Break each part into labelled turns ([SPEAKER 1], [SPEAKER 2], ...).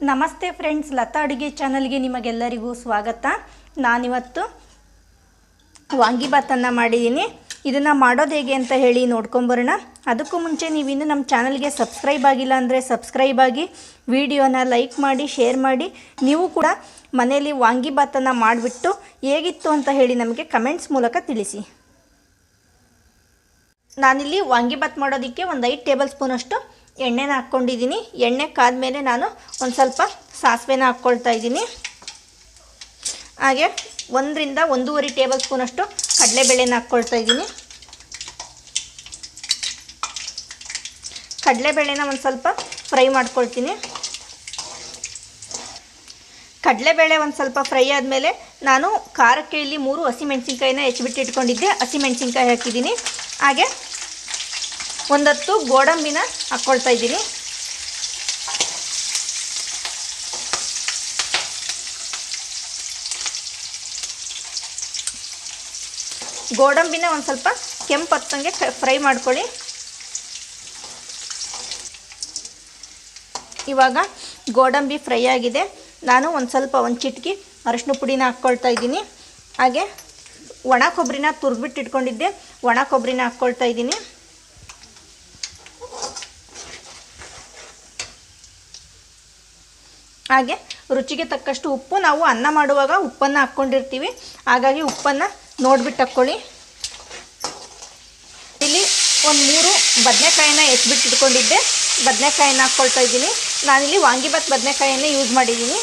[SPEAKER 1] ನಮಸ್ತೆ ಫ್ರೆಂಡ್ಸ್, ಲತಾ ಅಡುಗೆ ಚಾನಲ್ಗೆ ನಿಮಗೆಲ್ಲರಿಗೂ ಸ್ವಾಗತ. ನಾನಿವತ್ತು ವಾಂಗಿಬಾತನ್ನು ಮಾಡಿದ್ದೀನಿ. ಇದನ್ನು ಮಾಡೋದು ಹೇಗೆ ಅಂತ ಹೇಳಿ ನೋಡ್ಕೊಂಬರೋಣ. ಅದಕ್ಕೂ ಮುಂಚೆ ನೀವಿನ್ನು ನಮ್ಮ ಚಾನಲ್ಗೆ ಸಬ್ಸ್ಕ್ರೈಬ್ ಆಗಿಲ್ಲ ಅಂದರೆ ಸಬ್ಸ್ಕ್ರೈಬ್ ಆಗಿ ವಿಡಿಯೋನ ಲೈಕ್ ಮಾಡಿ, ಶೇರ್ ಮಾಡಿ. ನೀವು ಕೂಡ ಮನೆಯಲ್ಲಿ ವಾಂಗಿಬಾತನ್ನು ಮಾಡಿಬಿಟ್ಟು ಹೇಗಿತ್ತು ಅಂತ ಹೇಳಿ ನಮಗೆ ಕಮೆಂಟ್ಸ್ ಮೂಲಕ ತಿಳಿಸಿ. ನಾನಿಲ್ಲಿ ವಾಂಗಿಬಾತ್ ಮಾಡೋದಕ್ಕೆ ಒಂದು ಐದು ಟೇಬಲ್ ಸ್ಪೂನಷ್ಟು ಎಣ್ಣೆನ ಹಾಕ್ಕೊಂಡಿದ್ದೀನಿ. ಎಣ್ಣೆ ಕಾದ್ಮೇಲೆ ನಾನು ಒಂದು ಸ್ವಲ್ಪ ಸಾಸಿವೆನ ಹಾಕ್ಕೊಳ್ತಾ ಇದ್ದೀನಿ. ಹಾಗೆ ಒಂದರಿಂದ ಒಂದೂವರೆ ಟೇಬಲ್ ಸ್ಪೂನಷ್ಟು ಕಡಲೆಬೇಳೆನ ಹಾಕ್ಕೊಳ್ತಾ ಇದ್ದೀನಿ. ಕಡಲೆಬೇಳೆನ ಒಂದು ಸ್ವಲ್ಪ ಫ್ರೈ ಮಾಡ್ಕೊಳ್ತೀನಿ. ಕಡಲೆಬೇಳೆ ಒಂದು ಸ್ವಲ್ಪ ಫ್ರೈ ಆದಮೇಲೆ ನಾನು ಖಾರಕ್ಕೆ ಇಲ್ಲಿ ಮೂರು ಹಸಿಮೆಣ್ಸಿನ್ಕಾಯಿನ ಹೆಚ್ಚಿಬಿಟ್ಟು ಇಟ್ಕೊಂಡಿದ್ದೆ ಹಸಿಮೆಣ್ಸಿನ್ಕಾಯಿ ಹಾಕಿದ್ದೀನಿ. ಹಾಗೆ ಒಂದತ್ತು ಗೋಡಂಬಿನ ಹಾಕ್ಕೊಳ್ತಾ ಇದ್ದೀನಿ. ಗೋಡಂಬಿನ ಒಂದು ಸ್ವಲ್ಪ ಕೆಂಪು ಹತ್ತಂಗೆ ಫ್ರೈ ಮಾಡ್ಕೊಳ್ಳಿ. ಇವಾಗ ಗೋಡಂಬಿ ಫ್ರೈ ಆಗಿದೆ. ನಾನು ಒಂದು ಸ್ವಲ್ಪ ಒಂದು ಚಿಟಕಿ ಅರಶಿನ ಪುಡಿನ ಹಾಕ್ಕೊಳ್ತಾ ಇದ್ದೀನಿ. ಹಾಗೆ ಒಣ ಕೊಬ್ಬರಿನ ತುರ್ಬಿಟ್ಟು ಇಟ್ಕೊಂಡಿದ್ದೆ. ಒಣ ಕೊಬ್ಬರಿನ ಹಾಕ್ಕೊಳ್ತಾ ಇದ್ದೀನಿ. ಹಾಗೆ ರುಚಿಗೆ ತಕ್ಕಷ್ಟು ಉಪ್ಪು. ನಾವು ಅನ್ನ ಮಾಡುವಾಗ ಉಪ್ಪನ್ನು ಹಾಕ್ಕೊಂಡಿರ್ತೀವಿ. ಹಾಗಾಗಿ ಉಪ್ಪನ್ನು ನೋಡ್ಬಿಟ್ಟು ಹಾಕ್ಕೊಳ್ಳಿ ಇಲ್ಲಿ ಒಂದು ಮೂರು ಬದನೆಕಾಯಿನ ಎತ್ಬಿಟ್ಟು ಇಟ್ಕೊಂಡಿದ್ದೆ ಬದನೆಕಾಯಿನ ಹಾಕ್ಕೊಳ್ತಾ ಇದ್ದೀನಿ. ನಾನಿಲ್ಲಿ ವಾಂಗಿಬಾತ್ ಬದನೆಕಾಯಿಯನ್ನೇ ಯೂಸ್ ಮಾಡಿದ್ದೀನಿ.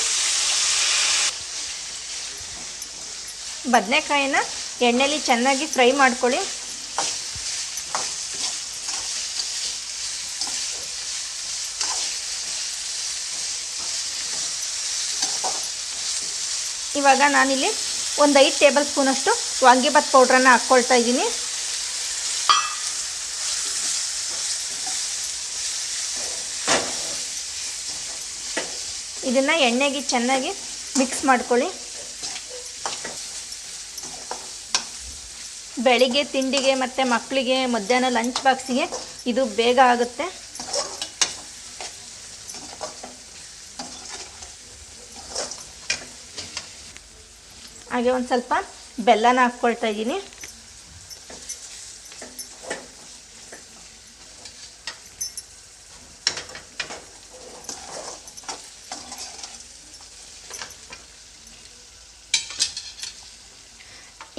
[SPEAKER 1] ಬದನೆಕಾಯಿನ ಎಣ್ಣೆಲಿ ಚೆನ್ನಾಗಿ ಫ್ರೈ ಮಾಡ್ಕೊಳ್ಳಿ. ಇವಾಗ ನಾನಿಲ್ಲಿ ಒಂದು ಐದು ಟೇಬಲ್ ಸ್ಪೂನಷ್ಟು ವಾಂಗಿಭಾತ್ ಪೌಡ್ರನ್ನು ಹಾಕ್ಕೊಳ್ತಾ ಇದ್ದೀನಿ. ಇದನ್ನು ಎಣ್ಣೆಗೆ ಚೆನ್ನಾಗಿ ಮಿಕ್ಸ್ ಮಾಡ್ಕೊಳ್ಳಿ. ಬೆಳಿಗ್ಗೆ, ತಿಂಡಿಗೆ ಮತ್ತು ಮಕ್ಕಳಿಗೆ ಮಧ್ಯಾಹ್ನ ಲಂಚ್ ಬಾಕ್ಸಿಗೆ ಇದು ಬೇಗ ಆಗುತ್ತೆ. ಹಾಗೆ ಒಂದು ಸ್ವಲ್ಪ ಬೆಲ್ಲನ ಹಾಕ್ಕೊಳ್ತಾ ಇದ್ದೀನಿ.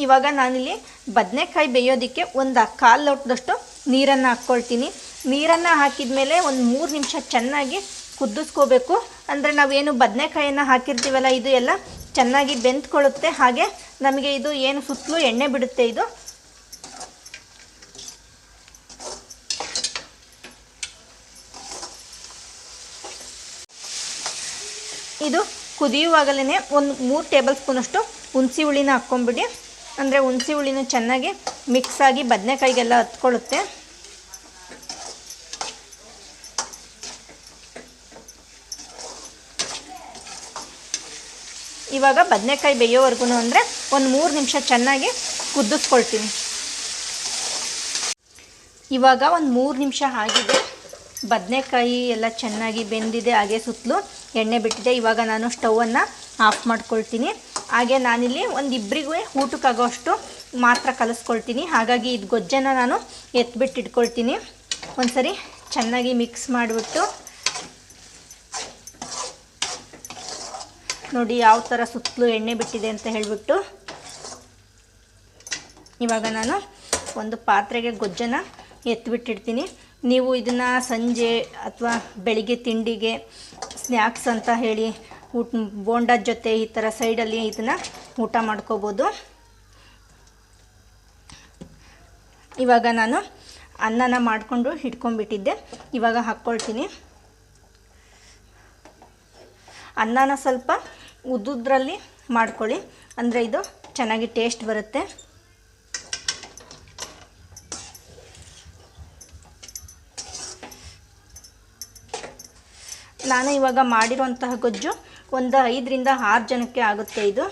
[SPEAKER 1] ಇವಾಗ ನಾನಿಲ್ಲಿ ಬದನೆಕಾಯಿ ಬೇಯೋದಕ್ಕೆ ಒಂದು ಕಾಲು ಲೋಟದಷ್ಟು ನೀರನ್ನು ಹಾಕ್ಕೊಳ್ತೀನಿ. ನೀರನ್ನು ಹಾಕಿದ ಮೇಲೆ ಒಂದು ಮೂರು ನಿಮಿಷ ಚೆನ್ನಾಗಿ ಕುದಿಸ್ಕೋಬೇಕು. ಅಂದರೆ ನಾವೇನು ಬದನೆಕಾಯಿಯನ್ನು ಹಾಕಿರ್ತೀವಲ್ಲ, ಇದು ಎಲ್ಲ ಚೆನ್ನಾಗಿ ಬೆಂದ್ಕೊಳ್ಳುತ್ತೆ. ಹಾಗೆ ನಮಗೆ ಇದು ಏನು ಸುತ್ತಲೂ ಎಣ್ಣೆ ಬಿಡುತ್ತೆ ಇದು. ಇದು ಕುದಿಯುವಾಗಲೇ ಒಂದು ಮೂರು ಟೇಬಲ್ ಸ್ಪೂನಷ್ಟು ಹುಣಸಿ ಹುಳಿನ ಹಾಕ್ಕೊಂಬಿಡಿ ಅಂದರೆ ಹುಣಸಿ ಹುಳಿನೂ ಚೆನ್ನಾಗಿ ಮಿಕ್ಸ್ ಆಗಿ ಬದನೆಕಾಯಿಗೆಲ್ಲ ಹತ್ಕೊಳ್ಳುತ್ತೆ. ಇವಾಗ ಬದನೆಕಾಯಿ ಬೇಯೋವರೆಗೂ ಅಂದರೆ ಒಂದು ಮೂರು ನಿಮಿಷ ಚೆನ್ನಾಗಿ ಕುದಿಸ್ಕೊಳ್ತೀನಿ ಇವಾಗ ಒಂದು ಮೂರು ನಿಮಿಷ ಆಗಿದೆ. ಬದನೆಕಾಯಿ ಎಲ್ಲ ಚೆನ್ನಾಗಿ ಬೆಂದಿದೆ, ಹಾಗೆ ಸುತ್ತಲೂ ಎಣ್ಣೆ ಬಿಟ್ಟಿದೆ. ಇವಾಗ ನಾನು ಸ್ಟವನ್ನು ಆಫ್ ಮಾಡ್ಕೊಳ್ತೀನಿ. ಹಾಗೆ ನಾನಿಲ್ಲಿ ಒಂದು ಇಬ್ಬರಿಗೂ ಊಟಕ್ಕಾಗೋಷ್ಟು ಮಾತ್ರ ಕಲಿಸ್ಕೊಳ್ತೀನಿ. ಹಾಗಾಗಿ ಇದು ಗೊಜ್ಜನ್ನು ನಾನು ಎತ್ಬಿಟ್ಟು ಇಟ್ಕೊಳ್ತೀನಿ ಒಂದ್ಸರಿ ಚೆನ್ನಾಗಿ ಮಿಕ್ಸ್ ಮಾಡಿಬಿಟ್ಟು ನೋಡಿ ಯಾವ ಥರ ಸುತ್ತಲೂ ಎಣ್ಣೆ ಬಿಟ್ಟಿದೆ ಅಂತ ಹೇಳಿಬಿಟ್ಟು ಇವಾಗ ನಾನು ಒಂದು ಪಾತ್ರೆಗೆ ಗೊಜ್ಜನ್ನು ಎತ್ತಿಬಿಟ್ಟಿರ್ತೀನಿ ನೀವು ಇದನ್ನು ಸಂಜೆ ಅಥವಾ ಬೆಳಿಗ್ಗೆ ತಿಂಡಿಗೆ ಸ್ನ್ಯಾಕ್ಸ್ ಅಂತ ಹೇಳಿ ಊಟ ಬೋಂಡದ ಜೊತೆ ಈ ಥರ ಸೈಡಲ್ಲಿ ಇದನ್ನು ಊಟ ಮಾಡ್ಕೋಬೋದು. ಇವಾಗ ನಾನು ಅನ್ನನ ಮಾಡಿಕೊಂಡು ಹಿಡ್ಕೊಂಡ್ಬಿಟ್ಟಿದ್ದೆ. ಇವಾಗ ಹಾಕ್ಕೊಳ್ತೀನಿ ಅನ್ನನ ಸ್ವಲ್ಪ ಉದ್ದುದ್ರಲ್ಲಿ ಮಾಡ್ಕೊಳ್ಳಿ. ಅಂದರೆ ಇದು ಚೆನ್ನಾಗಿ ಟೇಸ್ಟ್ ಬರುತ್ತೆ. ನಾನು ಇವಾಗ ಮಾಡಿರುವಂತಹ ಗೊಜ್ಜು ಒಂದು ಐದರಿಂದ ಆರು ಜನಕ್ಕೆ ಆಗುತ್ತೆ ಇದು.